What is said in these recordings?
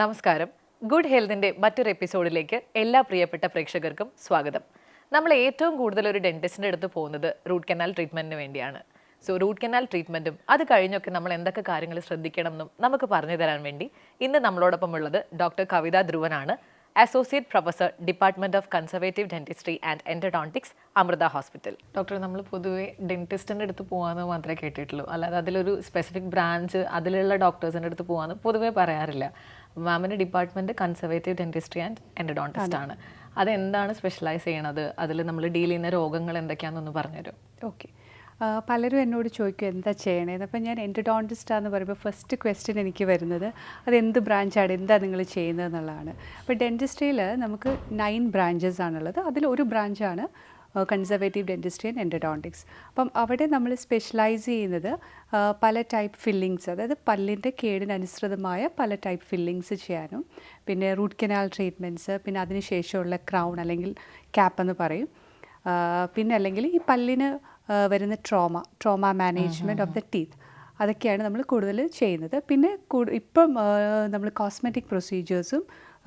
നമസ്കാരം. ഗുഡ് ഹെൽത്തിന്റെ മറ്റൊരു എപ്പിസോഡിലേക്ക് എല്ലാ പ്രിയപ്പെട്ട പ്രേക്ഷകർക്കും സ്വാഗതം. നമ്മൾ ഏറ്റവും കൂടുതൽ ഒരു ഡെന്റിസ്റ്റിന്റെ അടുത്ത് പോകുന്നത് റൂട്ട് കനാൽ ട്രീറ്റ്മെന്റിന് വേണ്ടിയാണ്. സോ റൂട്ട് കനാൽ ട്രീറ്റ്മെന്റും അത് കഴിഞ്ഞൊക്കെ നമ്മൾ എന്തൊക്കെ കാര്യങ്ങൾ ശ്രദ്ധിക്കണം എന്നും നമുക്ക് പറഞ്ഞു തരാൻ വേണ്ടി ഇന്ന് നമ്മളോടൊപ്പം ഉള്ളത് doctor Kavitha ധ്രുവനാണ്. Associate professor department of conservative dentistry and endodontics Amrita hospital doctor നമ്മൾ പൊതുവേ ഡെന്റിസ്റ്റിന്റെ അടുത്ത് പോകാമെന്ന് മാത്രമേ കേട്ടിട്ടുള്ളൂ. അല്ലാതെ അതിലൊരു സ്പെസിഫിക് ബ്രാഞ്ച് അതിലുള്ള ഡോക്ടേഴ്സിന്റെ അടുത്ത് പോകാമെന്ന് പൊതുവേ പറയാറില്ല. മാമിന്റെ department conservative dentistry and endodontist ആണ്. അതെന്താണ് സ്പെഷ്യലൈസ് ചെയ്യണത്? അതിൽ നമ്മൾ ഡീൽ ചെയ്യുന്ന രോഗങ്ങൾ എന്തൊക്കെയാണെന്നൊന്ന് പറഞ്ഞുതരും. ഓക്കെ പലരും എന്നോട് ചോദിക്കും എന്താ ചെയ്യണേന്ന് അപ്പം ഞാൻ എൻഡോഡോണ്ടിസ്റ്റാന്ന് പറയുമ്പോൾ ഫസ്റ്റ് ക്വസ്റ്റ്യൻ എനിക്ക് വരുന്നത് അത് എന്ത് ബ്രാഞ്ചാണ് എന്താ നിങ്ങൾ ചെയ്യുന്നത്? എന്നുള്ളതാണ്. അപ്പോൾ ഡെന്റിസ്ട്രിയിൽ നമുക്ക് നയൻ ബ്രാഞ്ചസ് ആണുള്ളത്. അതിൽ ഒരു ബ്രാഞ്ചാണ് കൺസർവേറ്റീവ് ഡെന്റിസ്ട്രി ആൻഡ് എൻഡോഡോണ്ടിക്സ് അപ്പം അവിടെ നമ്മൾ സ്പെഷ്യലൈസ് ചെയ്യുന്നത് പല ടൈപ്പ് ഫില്ലിങ്സ് അതായത് പല്ലിന്റെ കേടിനനുസൃതമായ പല ടൈപ്പ് ഫില്ലിങ്സ് ചെയ്യാനും പിന്നെ റൂട്ട് കനാൽ ട്രീറ്റ്മെന്റ്സ് പിന്നെ അതിനുശേഷമുള്ള ക്രൗൺ അല്ലെങ്കിൽ ക്യാപ്പ് എന്ന് പറയും. പിന്നെ അല്ലെങ്കിൽ ഈ പല്ലിന് വരുന്ന trauma trauma management of the teeth അതൊക്കെയാണ് നമ്മൾ കൂടുതൽ ചെയ്യുന്നത്. പിന്നെ കൂടു- ഇപ്പം നമ്മൾ കോസ്മെറ്റിക് പ്രൊസീജിയേഴ്സും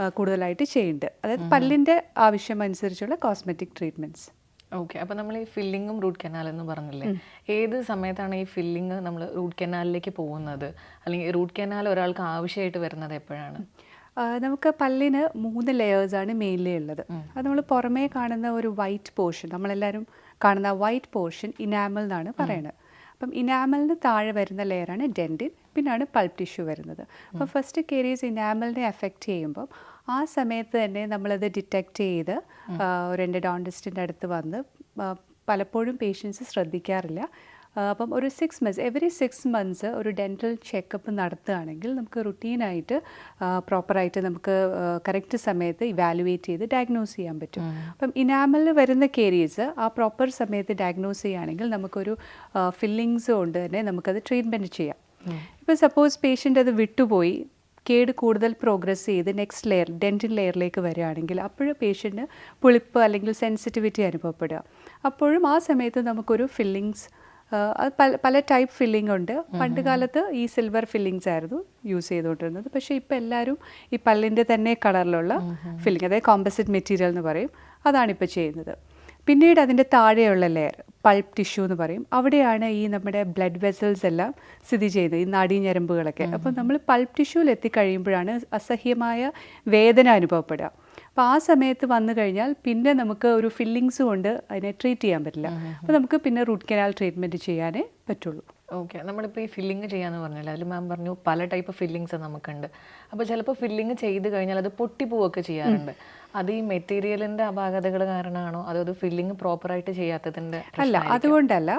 കൂടുതലായിട്ട് ചെയ്യുന്നുണ്ട്. അതായത് പല്ലിന്റെ ആവശ്യമനുസരിച്ചുള്ള കോസ്മെറ്റിക് ട്രീറ്റ്മെന്റ്സ് ഓക്കെ അപ്പോൾ നമ്മൾ ഈ ഫില്ലിങ്ങും റൂട്ട് കനാൽ എന്ന് പറഞ്ഞില്ലേ? ഏത് സമയത്താണ് ഈ ഫില്ലിങ് നമ്മൾ റൂട്ട് കനാലിലേക്ക് പോകുന്നത്? അല്ലെങ്കിൽ റൂട്ട് കനാൽ ഒരാൾക്ക് ആവശ്യമായിട്ട് വരുന്നത് എപ്പോഴാണ്? നമുക്ക് പല്ലിന് മൂന്ന് ലെയേഴ്സാണ് മെയിൻലി ഉള്ളത്. അത് നമ്മൾ പുറമേ കാണുന്ന ഒരു വൈറ്റ് പോർഷൻ നമ്മളെല്ലാവരും കാണുന്ന വൈറ്റ് പോർഷൻ ഇനാമൽ എന്നാണ് പറയുന്നത് അപ്പം ഇനാമലിന് താഴെ വരുന്ന ലെയറാണ് ഡെന്റിൻ പിന്നാണ് പൾപ്പ് ടിഷ്യൂ വരുന്നത്. അപ്പോൾ ഫസ്റ്റ് കേരീസ് ഇനാമലിനെ എഫക്റ്റ് ചെയ്യുമ്പം ആ സമയത്ത് തന്നെ നമ്മളത് ഡിറ്റക്റ്റ് ചെയ്ത് ഒരു എന്റെ ഡോണ്ടിസ്റ്റിന്റെ അടുത്ത് വന്ന് പലപ്പോഴും പേഷ്യൻസ് ശ്രദ്ധിക്കാറില്ല. അപ്പം ഒരു six months every six months ഒരു ഡെന്റൽ ചെക്കപ്പ് നടത്തുകയാണെങ്കിൽ നമുക്ക് റുട്ടീനായിട്ട് പ്രോപ്പറായിട്ട് നമുക്ക് കറക്റ്റ് സമയത്ത് ഇവാലുവേറ്റ് ചെയ്ത് ഡയഗ്നോസ് ചെയ്യാൻ പറ്റും. അപ്പം ഇനാമലിൽ വരുന്ന കേരീസ് ആ പ്രോപ്പർ സമയത്ത് ഡയഗ്നോസ് ചെയ്യുകയാണെങ്കിൽ നമുക്കൊരു ഫില്ലിങ്സ് കൊണ്ട് തന്നെ നമുക്കത് ട്രീറ്റ്മെന്റ് ചെയ്യാം. ഇപ്പോൾ സപ്പോസ് പേഷ്യന്റ് അത് വിട്ടുപോയി കേട് കൂടുതൽ പ്രോഗ്രസ് ചെയ്ത് നെക്സ്റ്റ് ലെയർ ഡെന്റിൻ ലെയറിലേക്ക് വരികയാണെങ്കിൽ അപ്പോഴും പേഷ്യന്റിന് പുളിപ്പ് അല്ലെങ്കിൽ സെൻസിറ്റിവിറ്റി അനുഭവപ്പെടുക. അപ്പോഴും ആ സമയത്ത് നമുക്കൊരു ഫില്ലിങ്സ് അത് പല പല ടൈപ്പ് ഫില്ലിംഗ് ഉണ്ട്. പണ്ട് കാലത്ത് ഈ സിൽവർ ഫില്ലിങ്സ് ആയിരുന്നു യൂസ് ചെയ്തുകൊണ്ടിരുന്നത്. പക്ഷേ ഇപ്പോൾ എല്ലാവരും ഈ പല്ലിന്റെ തന്നെ കളറിലുള്ള ഫില്ലിംഗ് അതായത് കോമ്പസിറ്റ് മെറ്റീരിയൽ എന്ന് പറയും അതാണ് ഇപ്പോൾ ചെയ്യുന്നത്. പിന്നീട് അതിന്റെ താഴെയുള്ള ലെയർ പൾപ്പ് ടിഷ്യൂ എന്ന് പറയും. അവിടെയാണ് ഈ നമ്മുടെ ബ്ലഡ് വെസൽസ് എല്ലാം സ്ഥിതി ചെയ്യുന്നത് ഈ നാഡീഞരമ്പുകളൊക്കെ. അപ്പോൾ നമ്മൾ പൾപ്പ് ടിഷ്യൂവിൽ എത്തിക്കഴിയുമ്പോഴാണ് അസഹ്യമായ വേദന അനുഭവപ്പെടുക. അപ്പോൾ ആ സമയത്ത് വന്നു കഴിഞ്ഞാൽ പിന്നെ നമുക്ക് ഒരു ഫില്ലിങ്സ് കൊണ്ട് അതിനെ ട്രീറ്റ് ചെയ്യാൻ പറ്റില്ല. അപ്പോൾ നമുക്ക് പിന്നെ റൂട്ട് കനാൽ ട്രീറ്റ്മെന്റ് ചെയ്യാനേ പറ്റുള്ളൂ. ഓക്കെ നമ്മളിപ്പോൾ ഈ ഫില്ലിങ് ചെയ്യാന്ന് പറഞ്ഞില്ല. അതിൽ മാം പറഞ്ഞു പല ടൈപ്പ് ഫില്ലിങ്സ് നമുക്കുണ്ട്. അപ്പോൾ ചിലപ്പോൾ ഫില്ലിങ് ചെയ്ത് കഴിഞ്ഞാൽ അത് പൊട്ടിപ്പോവൊക്കെ ചെയ്യാറുണ്ട്. അത് ഈ മെറ്റീരിയലിന്റെ അപാകതകൾ കാരണമാണോ അതോ അത് ഫില്ലിങ് പ്രോപ്പറായിട്ട് ചെയ്യാത്തതിന്റെ അല്ല അതുകൊണ്ടല്ല.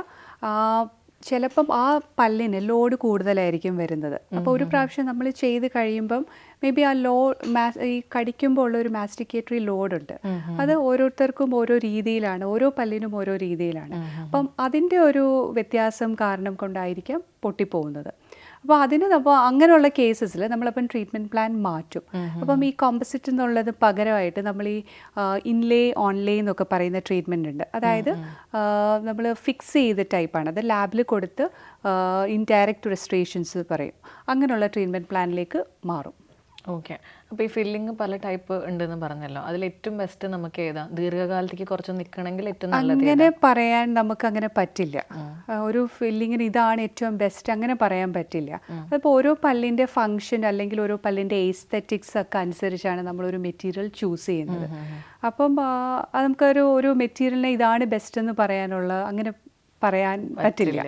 ചിലപ്പം ആ പല്ലിന് ലോഡ് കൂടുതലായിരിക്കും വരുന്നത്. അപ്പോൾ ഒരു പ്രാവശ്യം നമ്മൾ ചെയ്ത് കഴിയുമ്പം മേ ബി ആ ലോ ഈ കടിക്കുമ്പോൾ ഉള്ള ഒരു മാസ്റ്റിക്കേറ്ററി ലോഡുണ്ട് അത് ഓരോരുത്തർക്കും ഓരോ രീതിയിലാണ് ഓരോ പല്ലിനും ഓരോ രീതിയിലാണ്. അപ്പം അതിന്റെ ഒരു വ്യത്യാസം കാരണം കൊണ്ടായിരിക്കാം പൊട്ടിപ്പോകുന്നത്. അപ്പോൾ അതിന് അപ്പോൾ അങ്ങനെയുള്ള കേസസിൽ നമ്മളപ്പം ട്രീറ്റ്മെന്റ് പ്ലാൻ മാറ്റും. അപ്പം ഈ കോമ്പസിറ്റ് എന്നുള്ളത് പകരമായിട്ട് നമ്മൾ ഈ ഇൻലേ ഓൺലേ എന്നൊക്കെ പറയുന്ന ട്രീറ്റ്മെന്റ് ഉണ്ട്. അതായത് നമ്മൾ ഫിക്സ് ചെയ്ത ടൈപ്പാണ് അത് ലാബിൽ കൊടുത്ത് ഇൻഡയറക്റ്റ് റെസ്ട്രേഷൻസ് പറയും. അങ്ങനെയുള്ള ട്രീറ്റ്മെന്റ് പ്ലാനിലേക്ക് മാറും. ഓക്കെ അപ്പോൾ ഈ ഫില്ലിങ് പല ടൈപ്പ് ഉണ്ടെന്ന് പറഞ്ഞല്ലോ. അതിൽ ഏറ്റവും ബെസ്റ്റ് നമുക്ക് ഏതാ? ദീർഘകാലത്തേക്ക് കുറച്ച് നിൽക്കണമെങ്കിൽ ഏറ്റവും നല്ലത് അങ്ങനെ പറയാൻ നമുക്ക് അങ്ങനെ പറ്റില്ല. ഒരു ഫില്ലിങ്ങിന് ഇതാണ് ഏറ്റവും ബെസ്റ്റ് അങ്ങനെ പറയാൻ പറ്റില്ല. അതിപ്പോൾ ഓരോ പല്ലിന്റെ ഫങ്ഷൻ അല്ലെങ്കിൽ ഓരോ പല്ലിന്റെ എസ്തെറ്റിക്സ് ഒക്കെ അനുസരിച്ചാണ് നമ്മളൊരു മെറ്റീരിയൽ ചൂസ് ചെയ്യുന്നത്. അപ്പം നമുക്കൊരു ഒരു മെറ്റീരിയലിനെ ഇതാണ് ബെസ്റ്റ് എന്ന് പറയാനുള്ള അങ്ങനെ പറയാൻ പറ്റില്ല.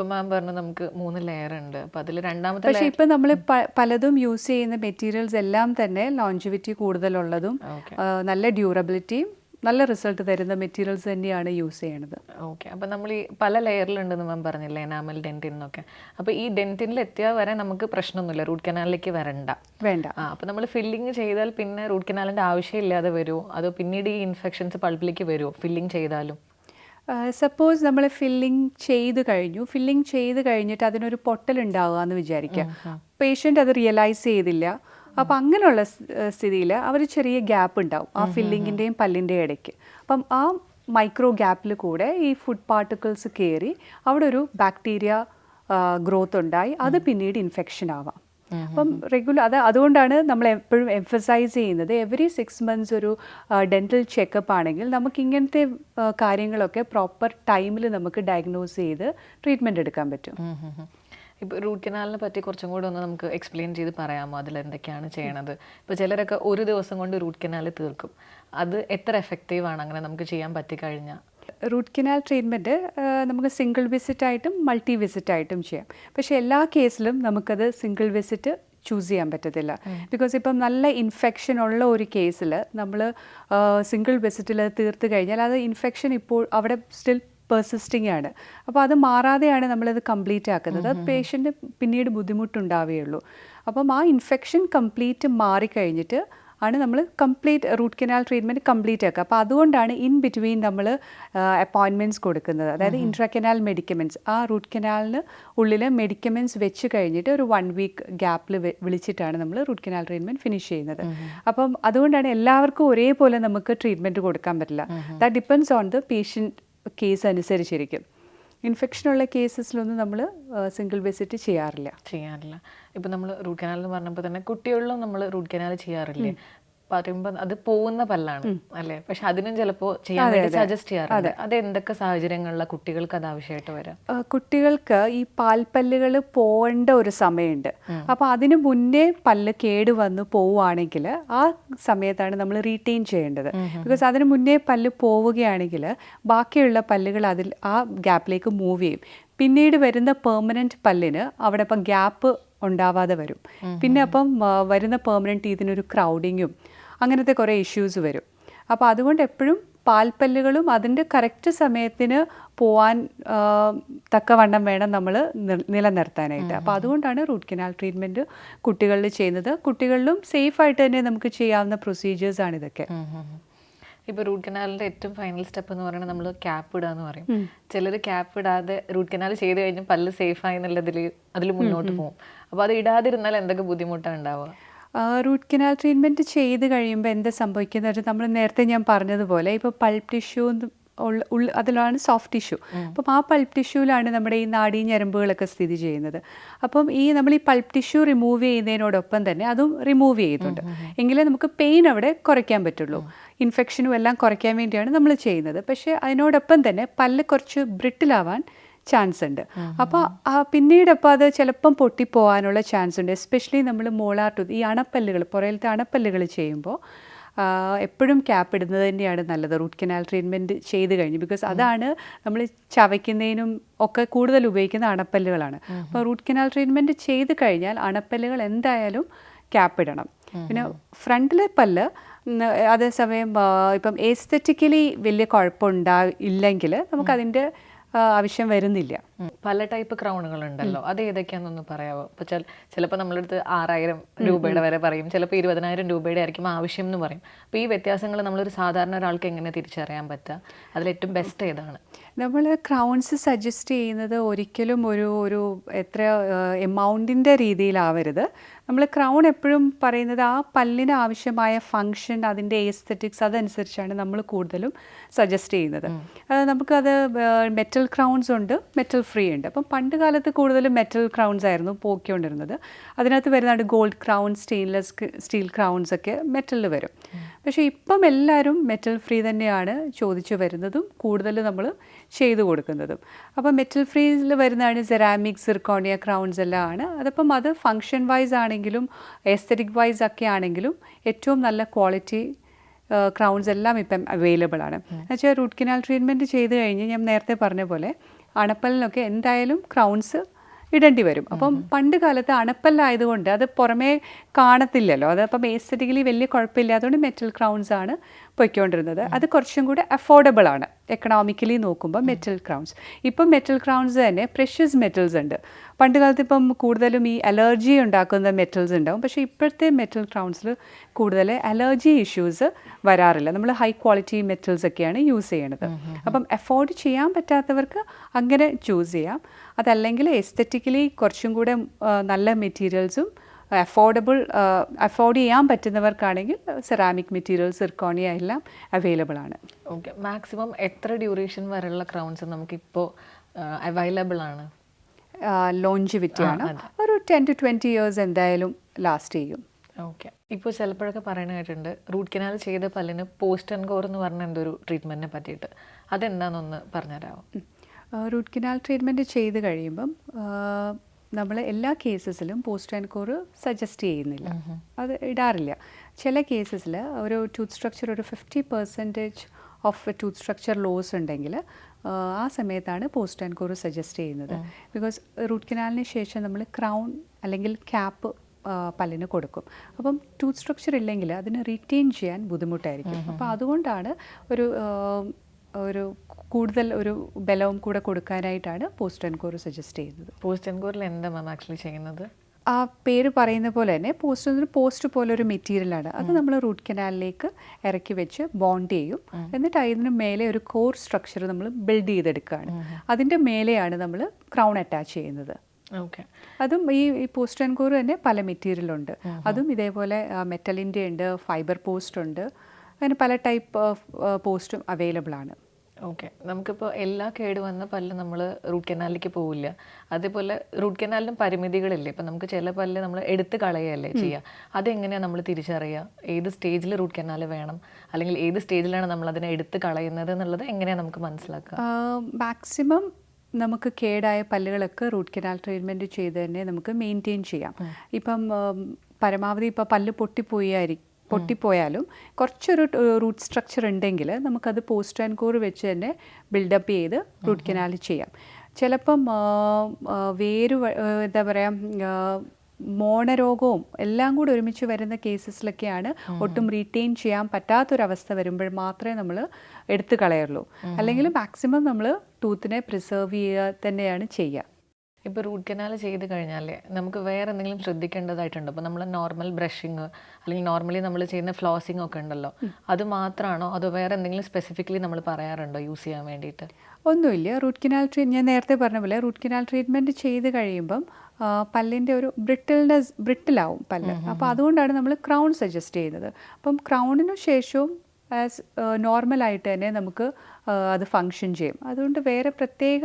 ഇപ്പം മാം പറഞ്ഞു നമുക്ക് മൂന്ന് ലെയർ ഉണ്ട്. അപ്പോൾ അതിൽ രണ്ടാമത്തെ പക്ഷേ ഇപ്പം നമ്മൾ പലതും യൂസ് ചെയ്യുന്ന മെറ്റീരിയൽസ് എല്ലാം തന്നെ ലോഞ്ചിവിറ്റി കൂടുതലുള്ളതും നല്ല ഡ്യൂറബിലിറ്റിയും നല്ല റിസൾട്ട് തരുന്ന മെറ്റീരിയൽസ് തന്നെയാണ് യൂസ് ചെയ്യണത്. ഓക്കെ അപ്പം നമ്മൾ ഈ പല ലെയറിലുണ്ടെന്ന് മാം പറഞ്ഞില്ലേ എനാമൽ ഡെന്റിൻ എന്നൊക്കെ. അപ്പോൾ ഈ ഡെന്റിനിൽ എത്തിയാൽ വരെ നമുക്ക് പ്രശ്നമൊന്നുമില്ല റൂട്ട് കനാലിലേക്ക് വരണ്ട. വേണ്ട. ആ അപ്പം നമ്മൾ ഫില്ലിങ് ചെയ്താൽ പിന്നെ റൂട്ട് കനാലിന്റെ ആവശ്യമില്ലാതെ വരുമോ അതോ പിന്നീട് ഈ ഇൻഫെക്ഷൻസ് പൾപ്പിലേക്ക് വരുമോ ഫില്ലിങ് ചെയ്താലും. സപ്പോസ് നമ്മൾ ഫില്ലിംഗ് ചെയ്ത് കഴിഞ്ഞു. ഫില്ലിംഗ് ചെയ്ത് കഴിഞ്ഞിട്ട് അതിനൊരു പൊട്ടൽ ഉണ്ടാവുക എന്ന് വിചാരിക്കുക പേഷ്യന്റ് അത് റിയലൈസ് ചെയ്തില്ല. അപ്പം അങ്ങനെയുള്ള സ്ഥിതിയിൽ അവർ ചെറിയ ഗ്യാപ്പ് ഉണ്ടാവും ആ ഫില്ലിങ്ങിന്റെയും പല്ലിന്റെയും ഇടയ്ക്ക്. അപ്പം ആ മൈക്രോ ഗ്യാപ്പിൽ കൂടെ ഈ ഫുഡ് പാർട്ടിക്കിൾസ് കയറി അവിടെ ഒരു ബാക്ടീരിയ ഗ്രോത്ത് ഉണ്ടായി. അത് പിന്നീട് ഇൻഫെക്ഷൻ ആവാം. അപ്പം റെഗുലർ അത് അതുകൊണ്ടാണ് നമ്മൾ എപ്പോഴും എംഫസൈസ് ചെയ്യുന്നത്. എവറി സിക്സ് മന്ത്സ് ഒരു ഡെന്റൽ ചെക്കപ്പ് ആണെങ്കിൽ നമുക്ക് ഇങ്ങനത്തെ കാര്യങ്ങളൊക്കെ പ്രോപ്പർ ടൈമിൽ നമുക്ക് ഡയഗ്നോസ് ചെയ്ത് ട്രീറ്റ്മെന്റ് എടുക്കാൻ പറ്റും. ഇപ്പോൾ റൂട്ട് കനാലിനെ പറ്റി കുറച്ചും കൂടെ ഒന്ന് നമുക്ക് എക്സ്പ്ലെയിൻ ചെയ്ത് പറയാമോ? അതിൽ എന്തൊക്കെയാണ് ചെയ്യണത്? ഇപ്പോൾ ചിലരൊക്കെ ഒരു ദിവസം കൊണ്ട് റൂട്ട് കനാൽ തീർക്കും. അത് എത്ര എഫക്റ്റീവ് ആണ്? അങ്ങനെ നമുക്ക് ചെയ്യാൻ പറ്റിക്കഴിഞ്ഞാൽ റൂട്ട് കനാൽ ട്രീറ്റ്മെന്റ് നമുക്ക് സിംഗിൾ വിസിറ്റായിട്ടും മൾട്ടി വിസിറ്റായിട്ടും ചെയ്യാം. പക്ഷേ എല്ലാ കേസിലും നമുക്കത് സിംഗിൾ വിസിറ്റ് ചൂസ് ചെയ്യാൻ പറ്റത്തില്ല. ബിക്കോസ് ഇപ്പം നല്ല ഇൻഫെക്ഷൻ ഉള്ള ഒരു കേസിൽ നമ്മൾ സിംഗിൾ വിസിറ്റിൽ തീർത്ത് കഴിഞ്ഞാൽ അത് ഇൻഫെക്ഷൻ ഇപ്പോൾ അവിടെ സ്റ്റിൽ പെർസിസ്റ്റിംഗ് ആണ്. അപ്പോൾ അത് മാറാതെയാണ് നമ്മളത് കംപ്ലീറ്റ് ആക്കുന്നത്. അത് പേഷ്യന്റ് പിന്നീട് ബുദ്ധിമുട്ടുണ്ടാവുകയുള്ളൂ. അപ്പം ആ ഇൻഫെക്ഷൻ കംപ്ലീറ്റ് മാറിക്കഴിഞ്ഞിട്ട് ആണ് നമ്മൾ complete root canal treatment complete ആക്കുക. അപ്പോൾ അതുകൊണ്ടാണ് ഇൻ ബിറ്റ്വീൻ നമ്മൾ അപ്പോയിൻമെന്റ്സ് കൊടുക്കുന്നത്. അതായത് ഇൻട്രാ കനാൽ മെഡിക്കമെന്റ്സ് ആ റൂട്ട് കനാലിന് ഉള്ളിൽ മെഡിക്കമെന്റ്സ് വെച്ച് കഴിഞ്ഞിട്ട് ഒരു വൺ വീക്ക് ഗ്യാപ്പിൽ വിളിച്ചിട്ടാണ് നമ്മൾ റൂട്ട് കനാൽ ട്രീറ്റ്മെന്റ് ഫിനിഷ് ചെയ്യുന്നത്. അപ്പം അതുകൊണ്ടാണ് എല്ലാവർക്കും ഒരേപോലെ നമുക്ക് ട്രീറ്റ്മെന്റ് കൊടുക്കാൻ പറ്റില്ല. That depends on the patient case അനുസരിച്ചിരിക്കും. ഇൻഫെക്ഷനുള്ള കേസസിലൊന്നും നമ്മൾ സിംഗിൾ വിസിറ്റ് ചെയ്യാറില്ല. ചെയ്യാറില്ല. ഇപ്പം നമ്മൾ റൂട്ട് കനാൽ എന്ന് പറഞ്ഞപ്പോൾ തന്നെ കുട്ടികളിലും നമ്മൾ റൂട്ട് കനാൽ ചെയ്യാറില്ലേ? പറയുമ്പോൾ അത് പോകുന്ന പല്ലാണ് അല്ലെ? പക്ഷെ അതിനും ചിലപ്പോൾ ചെയ്യാൻ വേണ്ടി സജസ്റ്റ് ചെയ്യാറുണ്ട് അത്. എന്തൊക്കെ സാഹചര്യങ്ങളിലാണ് കുട്ടികൾക്ക് അത് ആവശ്യമായിട്ട് വരാം? കുട്ടികൾക്ക് ഈ പാൽപ്പല്ലുകൾ പോകേണ്ട ഒരു സമയമുണ്ട്. അപ്പോൾ അതിനു മുന്നേ പല്ല് കേട് വന്ന് പോവുകയാണെങ്കിൽ ആ സമയത്താണ് നമ്മൾ റീറ്റെയിൻ ചെയ്യേണ്ടത്. ബിക്കോസ് അതിനു മുന്നേ പല്ല് പോവുകയാണെങ്കിൽ ബാക്കിയുള്ള പല്ലുകൾ അതിൽ ആ ഗ്യാപ്പിലേക്ക് മൂവ് ചെയ്യും. പിന്നീട് വരുന്ന പെർമനന്റ് പല്ലിന് അവിടെ ഇപ്പം ഗ്യാപ്പ് ഉണ്ടാവാതെ വരും. പിന്നെ അപ്പം വരുന്ന പെർമനന്റ് ഇതിനൊരു ക്രൗഡിങ്ങും അങ്ങനത്തെ കുറേ ഇഷ്യൂസ് വരും. അപ്പോൾ അതുകൊണ്ട് എപ്പോഴും പാൽപ്പല്ലുകളും അതിന്റെ കറക്റ്റ് സമയത്തിന് പോവാൻ തക്കവണ്ണം വേണം നമ്മൾ നിലനിർത്താനായിട്ട്. അപ്പോൾ അതുകൊണ്ടാണ് റൂട്ട് കനാൽ ട്രീറ്റ്മെന്റ് കുട്ടികളിൽ ചെയ്യുന്നത്. കുട്ടികളിലും സേഫായിട്ട് തന്നെ നമുക്ക് ചെയ്യാവുന്ന പ്രൊസീജിയേഴ്സാണ് ഇതൊക്കെ. ഇപ്പൊ റൂട്ട് കനാലിന്റെ ഏറ്റവും ഫൈനൽ സ്റ്റെപ്പ് എന്ന് പറയുന്നത് നമ്മൾ ക്യാപ്പ് ഇടുക എന്ന് പറയും. ചിലർ ക്യാപ്പ് ഇടാതെ റൂട്ട് കനാൽ ചെയ്ത് കഴിഞ്ഞാൽ പല്ല് സേഫ് ആയി എന്നുള്ളതിൽ അതിൽ മുന്നോട്ട് പോകും അപ്പോൾ അത് ഇടാതിരുന്നാൽ എന്തൊക്കെ ബുദ്ധിമുട്ടാണ് ഉണ്ടാവുക? റൂട്ട് കനാൽ ട്രീറ്റ്മെന്റ് ചെയ്ത് കഴിയുമ്പോൾ എന്താ സംഭവിക്കുന്നത്? വെച്ചാൽ നമ്മൾ നേരത്തെ ഞാൻ പറഞ്ഞതുപോലെ ഇപ്പോൾ പൾപ്പ് ടിഷ്യൂ ഉള്ള അതിലാണ് സോഫ്റ്റ് ടിഷ്യൂ. അപ്പം ആ പൾപ്പ് ടിഷ്യൂവിലാണ് നമ്മുടെ ഈ നാഡീ ഞരമ്പുകളൊക്കെ സ്ഥിതി ചെയ്യുന്നത്. അപ്പം ഈ നമ്മൾ ഈ പൾപ്പ് ടിഷ്യൂ റിമൂവ് ചെയ്യുന്നതിനോടൊപ്പം തന്നെ അതും റിമൂവ് ചെയ്യുന്നുണ്ട് എങ്കിലേ നമുക്ക് പെയിൻ അവിടെ കുറയ്ക്കാൻ പറ്റുള്ളൂ. ഇൻഫെക്ഷനും എല്ലാം കുറയ്ക്കാൻ വേണ്ടിയാണ് നമ്മൾ ചെയ്യുന്നത്. പക്ഷേ അതിനോടൊപ്പം തന്നെ പല്ല് കുറച്ച് ബ്രിട്ടിലാവാൻ ചാൻസ് ഉണ്ട് അപ്പോൾ പിന്നീട് അപ്പോൾ അത് ചിലപ്പം പൊട്ടിപ്പോവാനുള്ള ചാൻസ് ഉണ്ട് എസ്പെഷ്യലി നമ്മൾ മോളാർ ടൂത്ത് ഈ അണപ്പല്ലുകൾ പുറയിലത്തെ അണപ്പല്ലുകൾ ചെയ്യുമ്പോൾ എപ്പോഴും ക്യാപ്പ് ഇടുന്നത് തന്നെയാണ് നല്ലത്. റൂട്ട് കനാൽ ട്രീറ്റ്മെന്റ് ചെയ്ത് കഴിഞ്ഞു. ബിക്കോസ് അതാണ് നമ്മൾ ചവയ്ക്കുന്നതിനും ഒക്കെ കൂടുതൽ ഉപയോഗിക്കുന്ന അണപ്പല്ലുകളാണ്. അപ്പോൾ റൂട്ട് കനാൽ ട്രീറ്റ്മെന്റ് ചെയ്ത് കഴിഞ്ഞാൽ അണപ്പല്ലുകൾ എന്തായാലും ക്യാപ്പ് ഇടണം. പിന്നെ ഫ്രണ്ടിലെ പല്ല് അതേസമയം ഇപ്പം എസ്തെറ്റിക്കലി വലിയ കുഴപ്പമുണ്ടാ ഇല്ലെങ്കിൽ നമുക്കതിന്റെ ആവശ്യം വരുന്നില്ല. പല ടൈപ്പ് ക്രൗണുകൾ ഉണ്ടല്ലോ അത് ഏതൊക്കെയാണെന്നൊന്ന് പറയാമോ ഇപ്പൊ ചിലപ്പോൾ നമ്മളടുത്ത് ആറായിരം രൂപയുടെ വരെ പറയും. ചിലപ്പോൾ ഇരുപതിനായിരം രൂപയുടെ ആയിരിക്കും ആവശ്യം എന്ന് പറയും. അപ്പൊ ഈ വ്യത്യാസങ്ങൾ നമ്മളൊരു സാധാരണ ഒരാൾക്ക് എങ്ങനെ തിരിച്ചറിയാൻ പറ്റുക അതിലേറ്റവും ബെസ്റ്റ് ഏതാണ്? നമ്മൾ ക്രൗൺസ് സജസ്റ്റ് ചെയ്യുന്നത് ഒരിക്കലും ഒരു ഒരു എത്ര എമൗണ്ടിന്റെ രീതിയിലാവരുത്. നമ്മൾ ക്രൗൺ എപ്പോഴും പറയുന്നത് ആ പല്ലിന് ആവശ്യമായ ഫങ്ഷൻ അതിന്റെ എസ്തെറ്റിക്സ് അതനുസരിച്ചാണ് നമ്മൾ കൂടുതലും സജസ്റ്റ് ചെയ്യുന്നത്. നമുക്കത് മെറ്റൽ ക്രൗൺസ് ഉണ്ട് മെറ്റൽ ഫ്രീ ഉണ്ട്. അപ്പം പണ്ട് കാലത്ത് കൂടുതലും മെറ്റൽ ക്രൗൺസ് ആയിരുന്നു പോക്കിക്കൊണ്ടിരുന്നത്. അതിനകത്ത് വരുന്നതാണ് gold crown stainless steel crowns ഒക്കെ മെറ്റലിൽ വരും. പക്ഷേ ഇപ്പം എല്ലാവരും മെറ്റൽ ഫ്രീ തന്നെയാണ് ചോദിച്ചു വരുന്നതും കൂടുതൽ നമ്മൾ ചെയ്തു കൊടുക്കുന്നതും. അപ്പോൾ മെറ്റൽ ഫ്രീയിൽ വരുന്നതാണ് സെറാമിക് സിർക്കോണിയ ക്രൗൺസ് എല്ലാം ആണ് അതപ്പം അത് ഫങ്ഷൻ വൈസ് ആണെങ്കിലും എസ്തറ്റിക് വൈസ് ഒക്കെ ആണെങ്കിലും ഏറ്റവും നല്ല ക്വാളിറ്റി ക്രൗൺസ് എല്ലാം ഇപ്പം അവൈലബിൾ ആണ്. എന്നുവെച്ചാൽ റൂട്ട് കനാൽ ട്രീറ്റ്മെന്റ് ചെയ്ത് കഴിഞ്ഞ് ഞാൻ നേരത്തെ പറഞ്ഞ പോലെ അണപ്പലിനൊക്കെ എന്തായാലും ക്രൗൺസ് ഇടേണ്ടി വരും. അപ്പം പണ്ട് കാലത്ത് അണപ്പല്ലായതുകൊണ്ട് അത് പുറമേ കാണത്തില്ലല്ലോ. അതപ്പം എസ്തറ്റിക്കലി വലിയ കുഴപ്പമില്ലാത്തതുകൊണ്ട് മെറ്റൽ ക്രൗൺസ് ആണ് പൊയ്ക്കൊണ്ടിരുന്നത്. അത് കുറച്ചും കൂടി അഫോർഡബിൾ ആണ്. എക്കണോമിക്കലി നോക്കുമ്പോൾ മെറ്റൽ ക്രൗൺസ് ഇപ്പം മെറ്റൽ ക്രൗൺസ് തന്നെ പ്രഷ്യസ് മെറ്റൽസ് ഉണ്ട്. പണ്ട് കാലത്ത് ഇപ്പം കൂടുതലും ഈ അലർജി ഉണ്ടാക്കുന്ന മെറ്റൽസ് ഉണ്ടാവും. പക്ഷേ ഇപ്പോഴത്തെ മെറ്റൽ ക്രൗൺസിൽ കൂടുതൽ അലർജി ഇഷ്യൂസ് വരാറില്ല. നമ്മൾ ഹൈ ക്വാളിറ്റി മെറ്റൽസ് ഒക്കെയാണ് യൂസ് ചെയ്യണത്. അപ്പം അഫോർഡ് ചെയ്യാൻ പറ്റാത്തവർക്ക് അങ്ങനെ ചൂസ് ചെയ്യാം. അതല്ലെങ്കിൽ എസ്തറ്റിക്കലി കുറച്ചും കൂടെ നല്ല മെറ്റീരിയൽസും അഫോർഡബിൾ അഫോർഡ് ചെയ്യാൻ പറ്റുന്നവർക്കാണെങ്കിൽ സെറാമിക് മെറ്റീരിയൽസ് സിർക്കോണിയ എല്ലാം അവൈലബിൾ ആണ്. ഓക്കെ മാക്സിമം എത്ര ഡ്യൂറേഷൻ വരെയുള്ള ക്രൗൺസ് നമുക്കിപ്പോൾ അവൈലബിൾ ആണ്? ലോഞ്ചിവിറ്റി ആണ്. ഒരു ടെൻ ടു ട്വന്റി ഇയേഴ്സ് എന്തായാലും ലാസ്റ്റ് ചെയ്യും. ഓക്കെ ഇപ്പോൾ ചിലപ്പോഴൊക്കെ പറയുന്ന കേട്ടിട്ടുണ്ട് റൂട്ട് കനാൽ ചെയ്ത പല്ലിന് പോസ്റ്റ് ആൻഡ് കോർ എന്ന് പറഞ്ഞ എന്തൊരു ട്രീറ്റ്മെന്റിനെ പറ്റിയിട്ട്. അതെന്താണെന്നൊന്ന് പറഞ്ഞുതരാമോ? റൂട്ട് കനാൽ ട്രീറ്റ്മെന്റ് ചെയ്ത് കഴിയുമ്പം നമ്മൾ എല്ലാ കേസസിലും പോസ്റ്റ് ആൻഡ് കോർ സജസ്റ്റ് ചെയ്യുന്നില്ല. അത് ഇടാറില്ല. ചില കേസസിൽ ഒരു ടൂത്ത് സ്ട്രക്ചർ ഒരു fifty percentage of tooth structure loss ഉണ്ടെങ്കിൽ ആ സമയത്താണ് പോസ്റ്റ് ആൻഡ് കോർ സജസ്റ്റ് ചെയ്യുന്നത്. ബിക്കോസ് റൂട്ട് കനാലിന് ശേഷം നമ്മൾ ക്രൗൺ അല്ലെങ്കിൽ ക്യാപ്പ് പല്ലിന് കൊടുക്കും. അപ്പം ടൂത്ത് സ്ട്രക്ചർ ഇല്ലെങ്കിൽ അതിന് റിറ്റെയിൻ ചെയ്യാൻ ബുദ്ധിമുട്ടായിരിക്കും. അപ്പോൾ അതുകൊണ്ടാണ് ഒരു ഒരു കൂടുതൽ ഒരു ബലവും കൂടെ കൊടുക്കാനായിട്ടാണ് പോസ്റ്റ് ആൻഡ് കോർ സജസ്റ്റ് ചെയ്യുന്നത്. പോസ്റ്റ് ആൻഡ് കോറിൽ എന്താ മാം ആക്ച്വലി ചെയ്യുന്നത്? ആ പേര് പറയുന്ന പോലെ തന്നെ പോസ്റ്റ് ഒരു പോസ്റ്റ് പോലെ ഒരു മെറ്റീരിയൽ ആണ്. അത് നമ്മൾ റൂട്ട് കനാലിലേക്ക് ഇറക്കി വെച്ച് ബോണ്ട് ചെയ്യും. എന്നിട്ട് അതിന് മേലെ ഒരു കോർ സ്ട്രക്ചർ നമ്മൾ ബിൽഡ് ചെയ്തെടുക്കുകയാണ്. അതിന്റെ മേലെയാണ് നമ്മൾ ക്രൗൺ അറ്റാച്ച് ചെയ്യുന്നത്. ഓക്കെ അതും ഈ ഈ പോസ്റ്റ് ആൻഡ് കോർ തന്നെ പല മെറ്റീരിയലുണ്ട് അതും ഇതേപോലെ മെറ്റലിന്റെ ഉണ്ട് ഫൈബർ പോസ്റ്റ് ഉണ്ട്. അങ്ങനെ പല ടൈപ്പ് ഓഫ് പോസ്റ്റും അവൈലബിൾ ആണ്. ഓക്കെ നമുക്കിപ്പോൾ എല്ലാ കേടുവന്ന പല്ല് നമ്മൾ റൂട്ട് കനാലിലേക്ക് പോവില്ല. അതേപോലെ റൂട്ട് കനാലിനും പരിമിതികളില്ലേ? ഇപ്പം നമുക്ക് ചില പല്ല് നമ്മൾ എടുത്ത് കളയല്ലേ ചെയ്യുക അതെങ്ങനെയാണ് നമ്മൾ തിരിച്ചറിയുക ഏത് സ്റ്റേജിൽ റൂട്ട് കനാൽ വേണം? അല്ലെങ്കിൽ ഏത് സ്റ്റേജിലാണ് നമ്മൾ അതിനെ എടുത്ത് കളയുന്നത് എന്നുള്ളത് എങ്ങനെയാണ് നമുക്ക് മനസ്സിലാക്കുക മാക്സിമം നമുക്ക് കേടായ പല്ലുകളൊക്കെ റൂട്ട് കനാൽ ട്രീറ്റ്മെന്റ് ചെയ്ത് തന്നെ നമുക്ക് മെയിന്റെയിൻ ചെയ്യാം. ഇപ്പം പരമാവധി ഇപ്പോൾ പല്ല് പൊട്ടിപ്പോയായിരിക്കും പൊട്ടിപ്പോയാലും കുറച്ചൊരു റൂട്ട് സ്ട്രക്ചർ ഉണ്ടെങ്കിൽ നമുക്കത് പോസ്റ്റ് ആൻഡ് കോർ വെച്ച് തന്നെ ബിൽഡപ്പ് ചെയ്ത് റൂട്ട് കനാൽ ചെയ്യാം. ചിലപ്പം വേര് എന്താ പറയുക മോണരോഗവും എല്ലാം കൂടി ഒരുമിച്ച് വരുന്ന കേസസിലൊക്കെയാണ് ഒട്ടും റീറ്റെയിൻ ചെയ്യാൻ പറ്റാത്തൊരവസ്ഥ വരുമ്പോൾ മാത്രമേ നമ്മൾ എടുത്തു കളയുള്ളൂ. അല്ലെങ്കിൽ മാക്സിമം നമ്മൾ ടൂത്തിനെ പ്രിസേർവ് ചെയ്യുക തന്നെയാണ് ചെയ്യുക. ഇപ്പോൾ റൂട്ട് കനാൽ ചെയ്ത് കഴിഞ്ഞാൽ നമുക്ക് വേറെ എന്തെങ്കിലും ശ്രദ്ധിക്കേണ്ടതായിട്ടുണ്ടോ. അപ്പോൾ നമ്മൾ നോർമൽ ബ്രഷിങ് അല്ലെങ്കിൽ നോർമലി നമ്മൾ ചെയ്യുന്ന ഫ്ലോസിങ് ഒക്കെ ഉണ്ടല്ലോ. അത് മാത്രമാണോ അതോ വേറെ എന്തെങ്കിലും സ്പെസിഫിക്കലി നമ്മൾ പറയാറുണ്ടോ യൂസ് ചെയ്യാൻ വേണ്ടിയിട്ട്? ഒന്നുമില്ല. റൂട്ട് കനാൽ ട്രീറ്റ് ഞാൻ നേരത്തെ പറഞ്ഞ പോലെ റൂട്ട് കനാൽ ട്രീറ്റ്മെന്റ് ചെയ്ത് കഴിയുമ്പം പല്ലിന്റെ ഒരു ബ്രിട്ടിൽനെസ് ബ്രിട്ടിലാവും പല്ല്. അപ്പോൾ അതുകൊണ്ടാണ് നമ്മൾ ക്രൗൺ സജസ്റ്റ് ചെയ്യുന്നത്. അപ്പം ക്രൗണിനു ശേഷവും ആസ് നോർമലായിട്ട് തന്നെ നമുക്ക് അത് ഫങ്ഷൻ ചെയ്യും. അതുകൊണ്ട് വേറെ പ്രത്യേക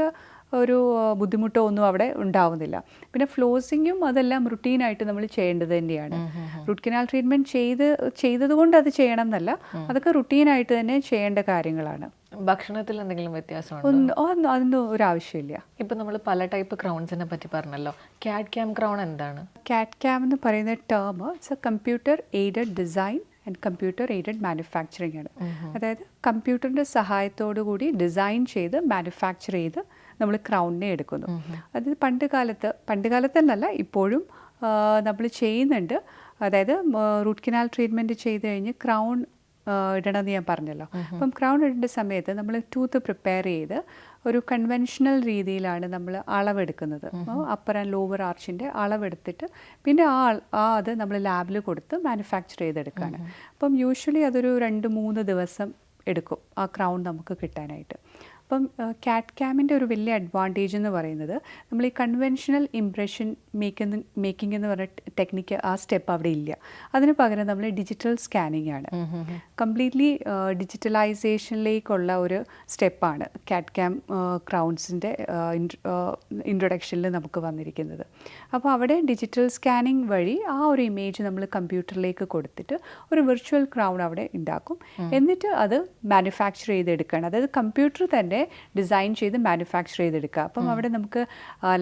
ഒരു ബുദ്ധിമുട്ടോ ഒന്നും അവിടെ ഉണ്ടാവുന്നില്ല. പിന്നെ ഫ്ലോസിങ്ങും അതെല്ലാം റുട്ടീനായിട്ട് നമ്മൾ ചെയ്യേണ്ടത് തന്നെയാണ്. റൂട്ട് കനാൽ ട്രീറ്റ്മെന്റ് ചെയ്ത് ചെയ്തതുകൊണ്ട് അത് ചെയ്യണം എന്നല്ല അതൊക്കെ റുട്ടീനായിട്ട് തന്നെ ചെയ്യേണ്ട കാര്യങ്ങളാണ്. ഭക്ഷണത്തിൽ എന്തെങ്കിലും വ്യത്യാസമുണ്ടോ? അതൊന്നും ഒരു ആവശ്യമില്ല. ഇപ്പം നമ്മൾ പല ടൈപ്പ് ക്രൗൺസിനെ പറ്റി പറഞ്ഞല്ലോ. ക്യാറ്റ് ക്യാം ക്രൗൺ എന്താണ്? കാറ്റ് ക്യാം എന്ന് പറയുന്ന term it's a computer aided design and computer aided manufacturing ആണ്. അതായത് കമ്പ്യൂട്ടറിന്റെ സഹായത്തോടു കൂടി ഡിസൈൻ ചെയ്ത് മാനുഫാക്ചർ ചെയ്ത് നമ്മൾ ക്രൗണിനെ എടുക്കുന്നു. അത് പണ്ട് കാലത്ത് പണ്ട് കാലത്തെന്നല്ല ഇപ്പോഴും നമ്മൾ ചെയ്യുന്നുണ്ട്. അതായത് റൂട്ട് കനാൽ ട്രീറ്റ്മെന്റ് ചെയ്ത് കഴിഞ്ഞ് ക്രൗൺ ഇടണമെന്ന് ഞാൻ പറഞ്ഞല്ലോ. അപ്പം ക്രൗൺ ഇടേണ്ട സമയത്ത് നമ്മൾ ടൂത്ത് പ്രിപ്പയർ ചെയ്ത് ഒരു കൺവെൻഷണൽ രീതിയിലാണ് നമ്മൾ അളവെടുക്കുന്നത്. അപ്പർ ആൻഡ് ലോവർ ആർച്ചിന്റെ അളവെടുത്തിട്ട് പിന്നെ ആ ആ അത് നമ്മൾ ലാബിൽ കൊടുത്ത് മാനുഫാക്ചർ ചെയ്തെടുക്കുകയാണ് അപ്പം യൂഷ്വലി അതൊരു രണ്ട് മൂന്ന് ദിവസം എടുക്കും ആ ക്രൗൺ നമുക്ക് കിട്ടാനായിട്ട്. അപ്പം കാറ്റ് ക്യാമിന്റെ ഒരു വലിയ അഡ്വാന്റേജ് എന്ന് പറയുന്നത് നമ്മൾ ഈ കൺവെൻഷണൽ ഇംപ്രഷൻ മേക്കുന്ന മേക്കിംഗ് എന്ന് പറഞ്ഞ ടെക്നിക്ക് ആ സ്റ്റെപ്പ് അവിടെ ഇല്ല. അതിന് പകരം നമ്മൾ ഡിജിറ്റൽ സ്കാനിങ് ആണ്. കംപ്ലീറ്റ്ലി ഡിജിറ്റലൈസേഷനിലേക്കുള്ള ഒരു സ്റ്റെപ്പാണ് കാറ്റ് ക്യാം ക്രൗൺസിന്റെ ഇൻട്രൊഡക്ഷനിൽ നമുക്ക് വന്നിരിക്കുന്നത്. അപ്പോൾ അവിടെ ഡിജിറ്റൽ സ്കാനിങ് വഴി ആ ഒരു ഇമേജ് നമ്മൾ കമ്പ്യൂട്ടറിലേക്ക് കൊടുത്തിട്ട് ഒരു വെർച്വൽ ക്രൗൺ അവിടെ ഉണ്ടാക്കും. എന്നിട്ട് അത് മാനുഫാക്ചർ ചെയ്തെടുക്കുകയാണ്. അതായത് കമ്പ്യൂട്ടർ തന്നെ ഡിസൈൻ ചെയ്ത് മാനുഫാക്ചർ ചെയ്തെടുക്കുക. അപ്പം അവിടെ നമുക്ക്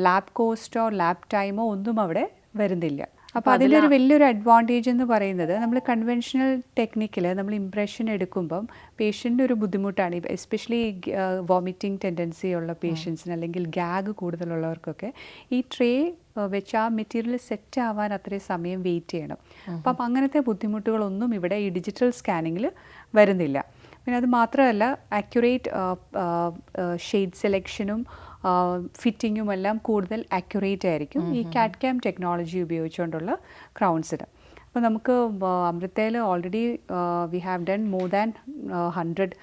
ലാബ് കോസ്റ്റോ ലാബ് ടൈമോ ഒന്നും അവിടെ വരുന്നില്ല. അപ്പോൾ അതിന്റെ ഒരു വലിയൊരു അഡ്വാന്റേജ് എന്ന് പറയുന്നത് നമ്മൾ കൺവെൻഷണൽ ടെക്നിക്കിൽ നമ്മൾ ഇംപ്രഷൻ എടുക്കുമ്പം പേഷ്യന്റിന് ഒരു ബുദ്ധിമുട്ടാണ്. എസ്പെഷ്യലി വോമിറ്റിംഗ് ടെൻഡൻസി ഉള്ള പേഷ്യൻസിന് അല്ലെങ്കിൽ ഗ്യാഗ് കൂടുതലുള്ളവർക്കൊക്കെ ഈ ട്രേ വെച്ച് ആ മെറ്റീരിയൽ സെറ്റ് ആവാൻ അത്രയും സമയം വെയിറ്റ് ചെയ്യണം. അപ്പം അങ്ങനത്തെ ബുദ്ധിമുട്ടുകളൊന്നും ഇവിടെ ഈ ഡിജിറ്റൽ സ്കാനിങ്ങിൽ വരുന്നില്ല. പിന്നെ അത് മാത്രമല്ല ആക്യുറേറ്റ് ഷെയ്ഡ് സെലക്ഷനും ഫിറ്റിങ്ങും എല്ലാം കൂടുതൽ ആക്യുറേറ്റ് ആയിരിക്കും ഈ കാറ്റ് ക്യാം ടെക്നോളജി ഉപയോഗിച്ചുകൊണ്ടുള്ള ക്രൗൺസിന് അപ്പോൾ നമുക്ക് അമൃതയിൽ already we have done more than hundred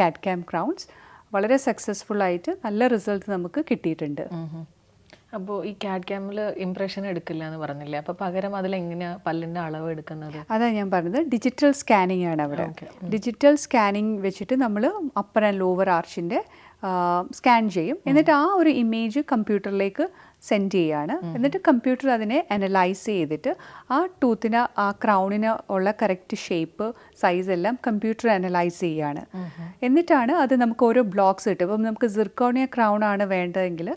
CAD CAM crowns വളരെ സക്സസ്ഫുൾ ആയിട്ട് നല്ല റിസൾട്ട് നമുക്ക് കിട്ടിയിട്ടുണ്ട്. അപ്പോൾ ഈ കാഡ് ക്യാമിൽ ഇംപ്രഷൻ എടുക്കില്ല എന്ന് പറഞ്ഞില്ലേ? അപ്പോൾ പകരം അതിൽ എങ്ങനെയാ പല്ലിന്റെ അളവ് എടുക്കുന്നത്? അതാണ് ഞാൻ പറഞ്ഞത്. ഡിജിറ്റൽ സ്കാനിങ് ആണ് അവിടെ. ഡിജിറ്റൽ സ്കാനിങ് വെച്ചിട്ട് നമ്മൾ അപ്പർ ആൻഡ് ലോവർ ആർച്ചിന്റെ സ്കാൻ ചെയ്യും. എന്നിട്ട് ആ ഒരു ഇമേജ് കമ്പ്യൂട്ടറിലേക്ക് സെൻഡ് ചെയ്യാണ്. എന്നിട്ട് കമ്പ്യൂട്ടർ അതിനെ അനലൈസ് ചെയ്തിട്ട് ആ ടൂത്തിന് ആ ക്രൗണിന് ഉള്ള കറക്റ്റ് ഷേപ്പ് സൈസ് എല്ലാം കമ്പ്യൂട്ടർ അനലൈസ് ചെയ്യാണ്. എന്നിട്ടാണ് അത് നമുക്ക് ഓരോ ബ്ലോക്സ് കിട്ടും അപ്പം നമുക്ക് സിർക്കോണിയ ക്രൗൺ ആണ് വേണ്ടതെങ്കിൽ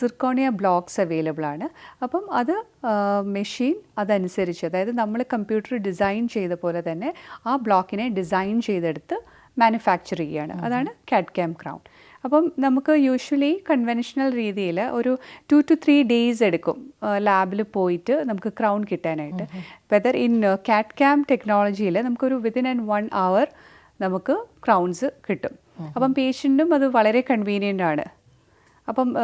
സിർക്കോണിയ ബ്ലോക്സ് അവൈലബിൾ ആണ്. അപ്പം അത് മെഷീൻ അതനുസരിച്ച് അതായത് നമ്മൾ കമ്പ്യൂട്ടർ ഡിസൈൻ ചെയ്ത പോലെ തന്നെ ആ ബ്ലോക്കിനെ ഡിസൈൻ ചെയ്തെടുത്ത് മാനുഫാക്ചർ ചെയ്യുകയാണ് അതാണ് കാഡ് ക്യാം ക്രൗൺ അപ്പം നമുക്ക് യൂഷ്വലി കൺവെൻഷണൽ രീതിയിൽ ഒരു ടു ടു ത്രീ ഡേയ്സ് എടുക്കും. ലാബിൽ പോയിട്ട് നമുക്ക് ക്രൗൺ കിട്ടാനായിട്ട്. വെദർ ഇൻ കാറ്റ് ക്യാം ടെക്നോളജിയിൽ നമുക്കൊരു വിതിൻ ആൻഡ് വൺ അവർ നമുക്ക് ക്രൗൺസ് കിട്ടും. അപ്പം പേഷ്യന്റും അത് വളരെ കൺവീനിയന്റ് ആണ്. അപ്പം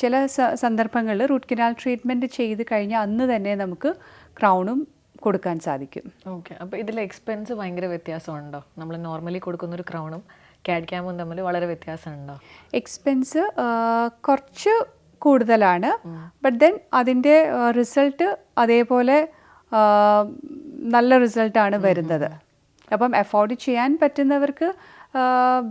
ചില സ- സന്ദർഭങ്ങളിൽ റൂട്ട് കനാൽ ട്രീറ്റ്മെന്റ് ചെയ്ത് കഴിഞ്ഞാൽ അന്ന് തന്നെ നമുക്ക് ക്രൗണും കൊടുക്കാൻ സാധിക്കും. ഓക്കെ അപ്പോൾ ഇതിൽ എക്സ്പെൻസ് ഭയങ്കര വ്യത്യാസമുണ്ടോ? നമ്മൾ നോർമലി കൊടുക്കുന്ന ഒരു ക്രൗണും കാഡ് ക്യാമും തമ്മിൽ വളരെ വ്യത്യാസമുണ്ടോ? എക്സ്പെൻസ് കുറച്ച് കൂടുതലാണ്. ബട്ട് ദെൻ അതിന്റെ റിസൾട്ട് അതേപോലെ നല്ല റിസൾട്ടാണ് വരുന്നത്. അപ്പം അഫോർഡ് ചെയ്യാൻ പറ്റുന്നവർക്ക്